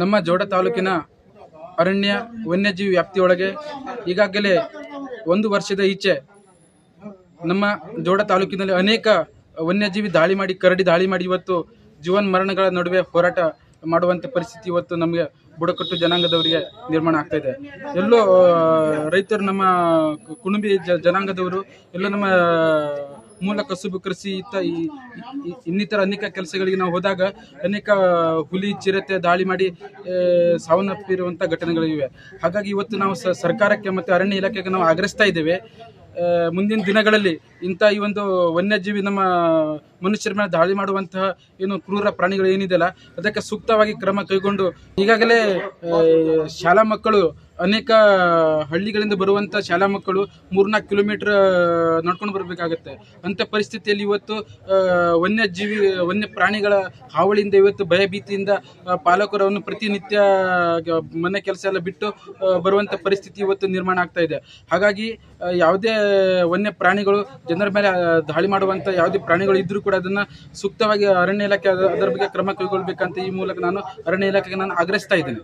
ನಮ್ಮ ಜೋಡ ತಾಲೂಕಿನ ಅರಣ್ಯ ವನ್ಯಜೀವಿ ವ್ಯಾಪ್ತಿಯೊಳಗೆ ಈಗಾಗಲೇ ಒಂದು ವರ್ಷದ ಈಚೆ ನಮ್ಮ ಜೋಡ ತಾಲೂಕಿನಲ್ಲಿ ಅನೇಕ ವನ್ಯಜೀವಿ ದಾಳಿ ಮಾಡಿ, ಕರಡಿ ದಾಳಿ ಮಾಡಿ ಇವತ್ತು ಜೀವನ್ ಮರಣಗಳ ನಡುವೆ ಹೋರಾಟ ಮಾಡುವಂಥ ಪರಿಸ್ಥಿತಿ ಇವತ್ತು ನಮಗೆ ಬುಡಕಟ್ಟು ಜನಾಂಗದವರಿಗೆ ನಿರ್ಮಾಣ ಆಗ್ತಾ ಇದೆ. ಎಲ್ಲೋ ರೈತರು ನಮ್ಮ ಕುಣುಬಿ ಜನಾಂಗದವರು, ಎಲ್ಲೋ ನಮ್ಮ ಮೂಲ ಕಸುಬು ಕೃಷಿ ಇತ್ತ ಇನ್ನಿತರ ಅನೇಕ ಕೆಲಸಗಳಿಗೆ ನಾವು ಹೋದಾಗ ಅನೇಕ ಹುಲಿ, ಚಿರತೆ, ದಾಳಿ ಮಾಡಿ ಸಾವನ್ನಪ್ಪಿರುವಂಥ ಘಟನೆಗಳಿವೆ. ಹಾಗಾಗಿ ಇವತ್ತು ನಾವು ಸರ್ಕಾರಕ್ಕೆ ಮತ್ತು ಅರಣ್ಯ ಇಲಾಖೆಗೆ ನಾವು ಆಗ್ರಹಿಸ್ತಾ ಇದ್ದೇವೆ. ಮುಂದಿನ ದಿನಗಳಲ್ಲಿ ಇಂಥ ಈ ಒಂದು ವನ್ಯಜೀವಿ ನಮ್ಮ ಮನುಷ್ಯರ ಮೇಲೆ ದಾಳಿ ಮಾಡುವಂತಹ ಏನು ಕ್ರೂರ ಪ್ರಾಣಿಗಳು ಏನಿದೆಯಲ್ಲ, ಅದಕ್ಕೆ ಸೂಕ್ತವಾಗಿ ಕ್ರಮ ಕೈಗೊಂಡು ಈಗಾಗಲೇ ಶಾಲಾ ಮಕ್ಕಳು ಅನೇಕ ಹಳ್ಳಿಗಳಿಂದ ಬರುವಂಥ ಶಾಲಾ ಮಕ್ಕಳು ಮೂರ್ನಾಲ್ಕು ಕಿಲೋಮೀಟರ್ ನಡ್ಕೊಂಡು ಬರಬೇಕಾಗತ್ತೆ. ಅಂಥ ಪರಿಸ್ಥಿತಿಯಲ್ಲಿ ಇವತ್ತು ವನ್ಯಜೀವಿ ವನ್ಯ ಪ್ರಾಣಿಗಳ ಹಾವಳಿಯಿಂದ ಇವತ್ತು ಭಯಭೀತಿಯಿಂದ ಭೀತಿಯಿಂದ ಪಾಲಕರನ್ನು ಪ್ರತಿನಿತ್ಯ ಮನೆ ಕೆಲಸ ಎಲ್ಲ ಬಿಟ್ಟು ಬರುವಂಥ ಪರಿಸ್ಥಿತಿ ಇವತ್ತು ನಿರ್ಮಾಣ ಆಗ್ತಾ ಇದೆ. ಹಾಗಾಗಿ ಯಾವುದೇ ವನ್ಯ ಪ್ರಾಣಿಗಳು ಜನರ ಮೇಲೆ ದಾಳಿ ಮಾಡುವಂಥ ಯಾವುದೇ ಪ್ರಾಣಿಗಳು ಇದ್ದರೂ ಕೂಡ ಅದನ್ನು ಸೂಕ್ತವಾಗಿ ಅರಣ್ಯ ಇಲಾಖೆ ಅದ- ಅದರ ಬಗ್ಗೆ ಕ್ರಮ ಕೈಗೊಳ್ಬೇಕಂತ ಈ ಮೂಲಕ ನಾನು ಅರಣ್ಯ ಇಲಾಖೆಗೆ ನಾನು ಆಗ್ರಹಿಸ್ತಾ ಇದ್ದೇನೆ.